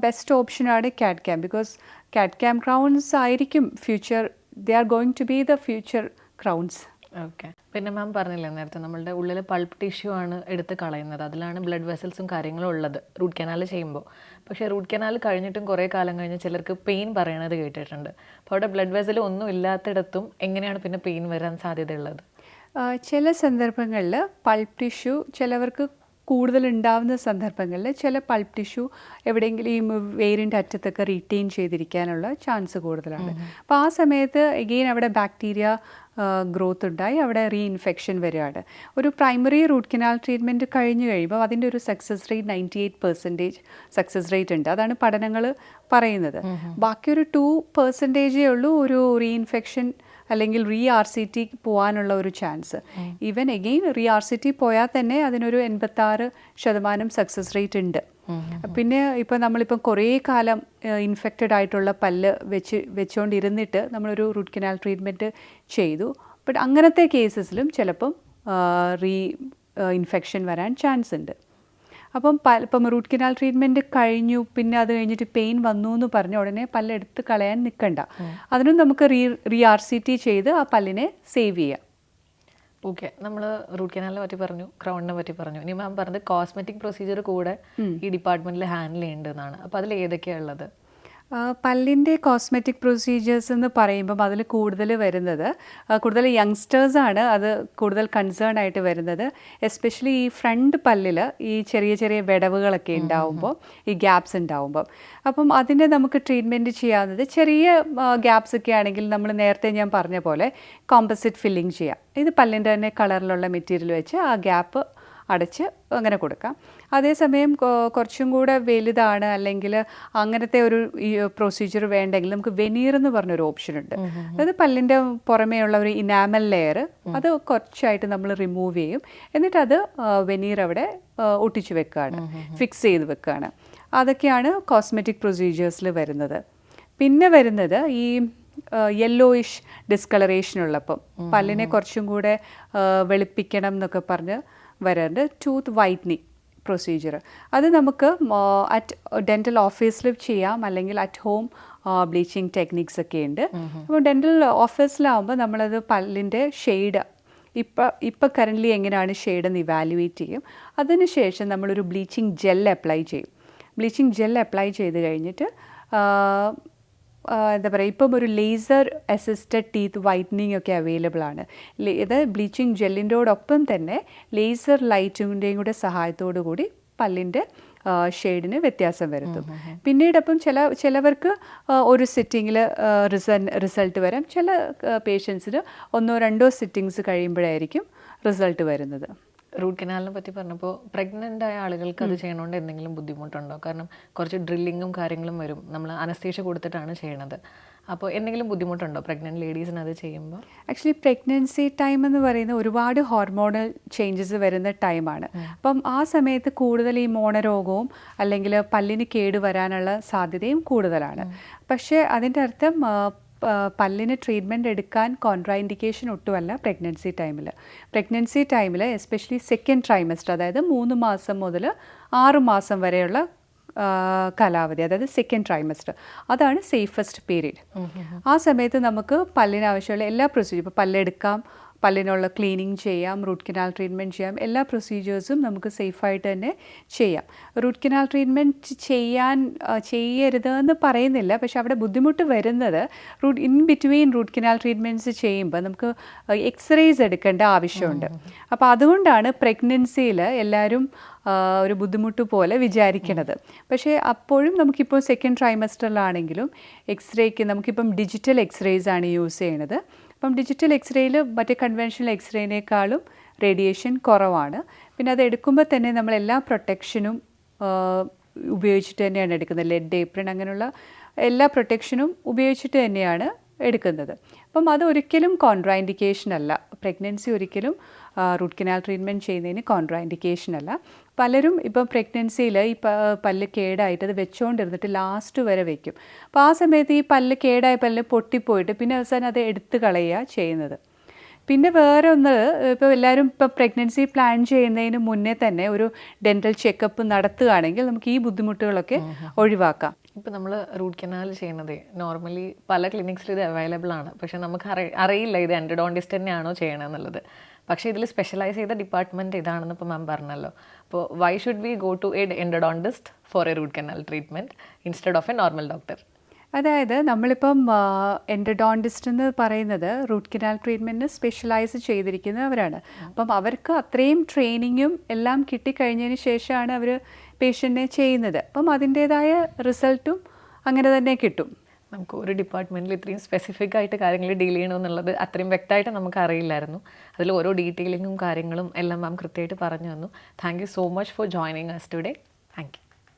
ബെസ്റ്റ് ഓപ്ഷനാണ് CAD CAM because CAD CAM crowns ആയിരിക്കും future they are going to be the future crowns okay പിന്നെ മാം പറഞ്ഞില്ലേ നേരത്തെ നമ്മളുടെ ഉള്ളിൽ പൾപ്പ് ടിഷ്യൂ ആണ് എടുത്ത് കളയുന്നത്. അതിലാണ് ബ്ലഡ് വെസൽസും കാര്യങ്ങളും ഉള്ളത് റൂട്ട് കനാൽ ചെയ്യുമ്പോൾ പക്ഷേ റൂട്ട് കനാൽ കഴിഞ്ഞിട്ടും കുറേ കാലം കഴിഞ്ഞ് ചിലർക്ക് പെയിൻ പറയണത് കേട്ടിട്ടുണ്ട്. അപ്പോൾ അവിടെ ബ്ലഡ് വെസൽ ഒന്നും ഇല്ലാത്തിടത്തും എങ്ങനെയാണ് പിന്നെ പെയിൻ വരാൻ സാധ്യതയുള്ളത്? ചില സന്ദർഭങ്ങളിൽ പൾപ്പ് ടിഷ്യൂ ചിലവർക്ക് കൂടുതൽ ഉണ്ടാവുന്ന സന്ദർഭങ്ങളിൽ ചില പൾപ്പ് ടിഷ്യൂ എവിടെയെങ്കിലും ഈ വേരിന്റെ അറ്റത്തൊക്കെ റീറ്റെയിൻ ചെയ്തിരിക്കാനുള്ള ചാൻസ് കൂടുതലാണ്. അപ്പോൾ ആ സമയത്ത് എഗെയിൻ അവിടെ ബാക്ടീരിയ ഗ്രോത്ത് ഉണ്ടായി. അവിടെ റീഇൻഫെക്ഷൻ വരികയാണ്. ഒരു പ്രൈമറി റൂട്ട് കനാൽ ട്രീറ്റ്മെന്റ് കഴിഞ്ഞ് കഴിയുമ്പോൾ അതിന്റെ ഒരു success rate ninety eight percentage success rate ഉണ്ട്. അതാണ് പഠനങ്ങൾ പറയുന്നത്. ബാക്കിയൊരു ടു പെർസെന്റേജേ ഉള്ളൂ ഒരു റീഇൻഫെക്ഷൻ അല്ലെങ്കിൽ റീ ആർ സി ടി പോകാനുള്ള ഒരു chance even again re R C T പോയാൽ തന്നെ അതിനൊരു എൺപത്താറ് ശതമാനം സക്സസ് റേറ്റ് ഉണ്ട്. പിന്നെ ഇപ്പം നമ്മളിപ്പം കുറേ കാലം ഇൻഫെക്റ്റഡ് ആയിട്ടുള്ള പല്ല് വെച്ച് വെച്ചുകൊണ്ടിരുന്നിട്ട് നമ്മളൊരു റൂട്ട് കനാൽ ട്രീറ്റ്മെന്റ് ചെയ്തു. ബട്ട് അങ്ങനത്തെ കേസസിലും ചിലപ്പം റീ ഇൻഫെക്ഷൻ വരാൻ ചാൻസ് ഉണ്ട്. അപ്പം പ ഇപ്പം റൂട്ട് കനാൽ ട്രീറ്റ്മെന്റ് കഴിഞ്ഞു പിന്നെ അത് കഴിഞ്ഞിട്ട് പെയിൻ വന്നു എന്ന് പറഞ്ഞ ഉടനെ പല്ല് എടുത്ത് കളയാൻ നിൽക്കണ്ട അതിനും നമുക്ക് re re R C T ചെയ്ത് ആ പല്ലിനെ സേവ് ചെയ്യാം. ഓക്കെ നമ്മൾ റൂട്ട് കനാലിനെ പറ്റി പറഞ്ഞു ക്രൗണിനെ പറ്റി പറഞ്ഞു. ഇനി മാം പറഞ്ഞത് കോസ്മെറ്റിക് പ്രൊസീജിയർ കൂടെ ഈ ഡിപ്പാർട്ട്മെന്റിൽ ഹാൻഡിൽ ചെയ്യേണ്ടതെന്നാണ്. അപ്പോൾ അതിൽ ഏതൊക്കെയാണ് ഉള്ളത്? പല്ലിന്റെ കോസ്മെറ്റിക് പ്രൊസീജിയേഴ്സ് എന്ന് പറയുമ്പം അതിൽ കൂടുതൽ വരുന്നത്. കൂടുതൽ യങ്സ്റ്റേഴ്സാണ് അത് കൂടുതൽ കൺസേൺ ആയിട്ട് വരുന്നത്. എസ്പെഷ്യലി ഈ ഫ്രണ്ട് പല്ലിൽ ഈ ചെറിയ ചെറിയ വിടവുകളൊക്കെ ഉണ്ടാവുമ്പോൾ ഈ ഗ്യാപ്സ് ഉണ്ടാവുമ്പം. അപ്പം അതിനെ നമുക്ക് ട്രീറ്റ്മെന്റ് ചെയ്യാവുന്നത് ചെറിയ ഗ്യാപ്സ് ഒക്കെ ആണെങ്കിൽ നമ്മൾ നേരത്തെ ഞാൻ പറഞ്ഞ പോലെ കോമ്പസിറ്റ് ഫില്ലിംഗ് ചെയ്യാം. ഇത് പല്ലിന്റെ തന്നെ കളറിലുള്ള മെറ്റീരിയൽ വെച്ച് ആ ഗ്യാപ്പ് അടച്ച് അങ്ങനെ കൊടുക്കാം. അതേസമയം കുറച്ചും കൂടെ വലുതാണ് അല്ലെങ്കിൽ അങ്ങനത്തെ ഒരു പ്രൊസീജിയർ വേണ്ടെങ്കിൽ നമുക്ക് വെനീർ എന്ന് പറഞ്ഞൊരു ഓപ്ഷൻ ഉണ്ട്. അതായത് പല്ലിന്റെ പുറമേയുള്ള ഒരു ഇനാമൽ ലെയർ അത് കുറച്ചായിട്ട് നമ്മൾ റിമൂവ് ചെയ്യും. എന്നിട്ട് അത് വെനീർ അവിടെ ഒട്ടിച്ചു വെക്കുകയാണ് ഫിക്സ് ചെയ്ത് വെക്കുകയാണ് അതൊക്കെയാണ് കോസ്മെറ്റിക് പ്രൊസീജിയേഴ്സിൽ വരുന്നത്. പിന്നെ വരുന്നത് ഈ യെല്ലോയിഷ് ഡിസ്കളറേഷൻ ഉള്ളപ്പം. പല്ലിനെ കുറച്ചും കൂടെ വെളുപ്പിക്കണം എന്നൊക്കെ പറഞ്ഞ് വരാറുണ്ട്. ടൂത്ത് വൈറ്റ്നിങ് പ്രൊസീജിയർ അത് നമുക്ക് അറ്റ് ഡെന്റൽ ഓഫീസിൽ ചെയ്യാം. അല്ലെങ്കിൽ അറ്റ് ഹോം ബ്ലീച്ചിങ് ടെക്നിക്സ് ഒക്കെ ഉണ്ട്. അപ്പോൾ ഡെന്റൽ ഓഫീസിലാവുമ്പോൾ നമ്മളത് പല്ലിന്റെ ഷെയ്ഡ് ഇപ്പം ഇപ്പം കറന്റ്ലി എങ്ങനെയാണ് ഷെയ്ഡ് എന്ന് ഇവാലുവേറ്റ് ചെയ്യും. അതിനുശേഷം നമ്മളൊരു ബ്ലീച്ചിങ് ജെൽ അപ്ലൈ ചെയ്യും. ബ്ലീച്ചിങ് ജെൽ അപ്ലൈ ചെയ്ത് കഴിഞ്ഞിട്ട് എന്താ പറയുക ഇപ്പം ഒരു ലേസർ അസിസ്റ്റഡ് ടീത്ത് വൈറ്റനിങ് ഒക്കെ അവൈലബിൾ ആണ്. ഇത് ബ്ലീച്ചിങ് ജെല്ലിന്റെയോടൊപ്പം തന്നെ ലേസർ ലൈറ്റിന്റെയും കൂടെ സഹായത്തോടു കൂടി പല്ലിന്റെ ഷെയ്ഡിന് വ്യത്യാസം വരുത്തും. പിന്നീട് അപ്പം ചില ചിലവർക്ക് ഒരു സിറ്റിങ്ങിൽ റിസൾ റിസൾട്ട് വരാം. ചില പേഷ്യൻസിന് ഒന്നോ രണ്ടോ സിറ്റിങ്സ് കഴിയുമ്പോഴായിരിക്കും റിസൾട്ട് വരുന്നത്. റൂട്ട് കനാലിനെ പറ്റി പറഞ്ഞപ്പോൾ പ്രഗ്നന്റ് ആയ ആളുകൾക്ക് അത് ചെയ്യണോണ്ട് എന്തെങ്കിലും ബുദ്ധിമുട്ടുണ്ടോ? കാരണം കുറച്ച് ഡ്രില്ലിങ്ങും കാര്യങ്ങളും വരും. നമ്മൾ അനസ്തേഷ്യ കൊടുത്തിട്ടാണ് ചെയ്യണത്. അപ്പോൾ എന്തെങ്കിലും ബുദ്ധിമുട്ടുണ്ടോ പ്രഗ്നന്റ് ലേഡീസിന് അത് ചെയ്യുമ്പോൾ ആക്ച്വലി പ്രഗ്നൻസി ടൈം എന്ന് പറയുന്ന ഒരുപാട് ഹോർമോണൽ ചേഞ്ചസ് വരുന്ന ടൈമാണ് അപ്പം ആ സമയത്ത് കൂടുതൽ ഈ മോണരോഗവും അല്ലെങ്കിൽ പല്ലിന് കേട് വരാനുള്ള സാധ്യതയും കൂടുതലാണ്. പക്ഷേ അതിന്റെ അർത്ഥം പല്ലിന് ട്രീറ്റ്മെന്റ് എടുക്കാൻ കോൺട്രാഇൻഡിക്കേഷൻ ഒട്ടുമല്ല പ്രഗ്നൻസി ടൈമിൽ പ്രഗ്നൻസി ടൈമിൽ എസ്പെഷ്യലി സെക്കൻഡ് ട്രൈമസ്റ്റർ അതായത് മൂന്ന് മാസം മുതൽ ആറ് മാസം വരെയുള്ള കാലാവധി അതായത് സെക്കൻഡ് ട്രൈമസ്റ്റർ അതാണ് സേഫസ്റ്റ് പീരീഡ് ആ സമയത്ത് നമുക്ക് പല്ലിന് ആവശ്യമുള്ള എല്ലാ പ്രൊസീജിയർ ഇപ്പോൾ പല്ലെടുക്കാം പല്ലിനുള്ള ക്ലീനിങ് ചെയ്യാം റൂട്ട് കനാൽ ട്രീറ്റ്മെന്റ് ചെയ്യാം എല്ലാ പ്രൊസീജിയേഴ്സും നമുക്ക് സേഫായിട്ട് തന്നെ ചെയ്യാം. റൂട്ട് കനാൽ ട്രീറ്റ്മെന്റ് ചെയ്യാൻ ചെയ്യരുത് എന്ന് പറയുന്നില്ല പക്ഷേ അവിടെ ബുദ്ധിമുട്ട് വരുന്നത് root in between root canal treatments ചെയ്യുമ്പോൾ നമുക്ക് എക്സ്റേസ് എടുക്കേണ്ട ആവശ്യമുണ്ട്. അപ്പോൾ അതുകൊണ്ടാണ് പ്രഗ്നൻസിയിൽ എല്ലാവരും ഒരു ബുദ്ധിമുട്ട് പോലെ വിചാരിക്കണത് പക്ഷേ അപ്പോഴും നമുക്കിപ്പോൾ സെക്കൻഡ് ട്രൈമസ്റ്ററിലാണെങ്കിലും എക്സ്റേക്ക് നമുക്കിപ്പം ഡിജിറ്റൽ എക്സ്റേസ് ആണ് യൂസ് ചെയ്യണത് അപ്പം ഡിജിറ്റൽ എക്സ്റേയിൽ മറ്റേ കൺവെൻഷണൽ എക്സ്റേനേക്കാളും റേഡിയേഷൻ കുറവാണ്. പിന്നെ അത് എടുക്കുമ്പോൾ തന്നെ നമ്മൾ എല്ലാ പ്രൊട്ടക്ഷനും ഉപയോഗിച്ചിട്ട് തന്നെയാണ് എടുക്കുന്നത്. ലെഡ് ഏപ്രിൻ അങ്ങനെയുള്ള എല്ലാ പ്രൊട്ടക്ഷനും ഉപയോഗിച്ചിട്ട് തന്നെയാണ് എടുക്കുന്നത്. അപ്പം അത് ഒരിക്കലും കോൺട്രാൻഡിക്കേഷൻ അല്ല. പ്രഗ്നൻസി ഒരിക്കലും റൂട്ട് കനാൽ ട്രീറ്റ്മെന്റ് ചെയ്യുന്നതിന് കോൺട്രാ ഇൻഡിക്കേഷൻ അല്ല. പലരും ഇപ്പം പ്രഗ്നൻസിയിൽ ഈ പല്ല് കേടായിട്ട് അത് വെച്ചുകൊണ്ടിരുന്നിട്ട് ലാസ്റ്റ് വരെ വയ്ക്കും അപ്പോൾ ആ സമയത്ത് ഈ പല്ല് കേടായ പല്ല് പൊട്ടിപ്പോയിട്ട് പിന്നെ അവസാനം അത് എടുത്തു കളയുക ചെയ്യുന്നത്. പിന്നെ വേറെ ഒന്ന് ഇപ്പോൾ എല്ലാവരും ഇപ്പോൾ പ്രഗ്നൻസി പ്ലാൻ ചെയ്യുന്നതിന് മുന്നേ തന്നെ ഒരു ഡെന്റൽ ചെക്കപ്പ് നടത്തുകയാണെങ്കിൽ നമുക്ക് ഈ ബുദ്ധിമുട്ടുകളൊക്കെ ഒഴിവാക്കാം. ഇപ്പം നമ്മൾ റൂട്ട് കനാൽ ചെയ്യണത് നോർമലി പല ക്ലിനിക്സിൽ ഇത് അവൈലബിൾ ആണ്. പക്ഷേ നമുക്ക് അറിയില്ല ഇത് എൻഡഡോണ്ടിസ്റ്റ് തന്നെയാണോ ചെയ്യണമെന്നുള്ളത് പക്ഷേ ഇതിൽ സ്പെഷ്യലൈസ് ചെയ്ത ഡിപ്പാർട്ട്മെന്റ് ഇതാണെന്ന് ഇപ്പോൾ മാം പറഞ്ഞല്ലോ. അപ്പോൾ why should we go to a endodontist for a root canal treatment instead of a normal doctor അതായത് നമ്മളിപ്പം എൻഡഡോണ്ടിസ്റ്റ് എന്ന് പറയുന്നത് റൂട്ട് കനാൽ ട്രീറ്റ്മെന്റിന് സ്പെഷ്യലൈസ് ചെയ്തിരിക്കുന്നവരാണ്. അപ്പം അവർക്ക് അത്രയും ട്രെയിനിങ്ങും എല്ലാം കിട്ടിക്കഴിഞ്ഞതിന് ശേഷമാണ് അവർ പേഷ്യന്റിനെ ചെയ്യുന്നത്. അപ്പം അതിന്റേതായ റിസൾട്ടും അങ്ങനെ തന്നെ കിട്ടും. നമുക്ക് ഒരു ഡിപ്പാർട്ട്മെന്റിൽ ഇത്രയും സ്പെസിഫിക് ആയിട്ട് കാര്യങ്ങൾ ഡീൽ ചെയ്യണമെന്നുള്ളത് അത്രയും വ്യക്തമായിട്ട് നമുക്ക് അറിയില്ലായിരുന്നു അതിൽ ഓരോ ഡീറ്റെയിലിങ്ങും കാര്യങ്ങളും എല്ലാം മാം കൃത്യമായിട്ട് പറഞ്ഞു തന്നു. Thank you so much for joining us today thank you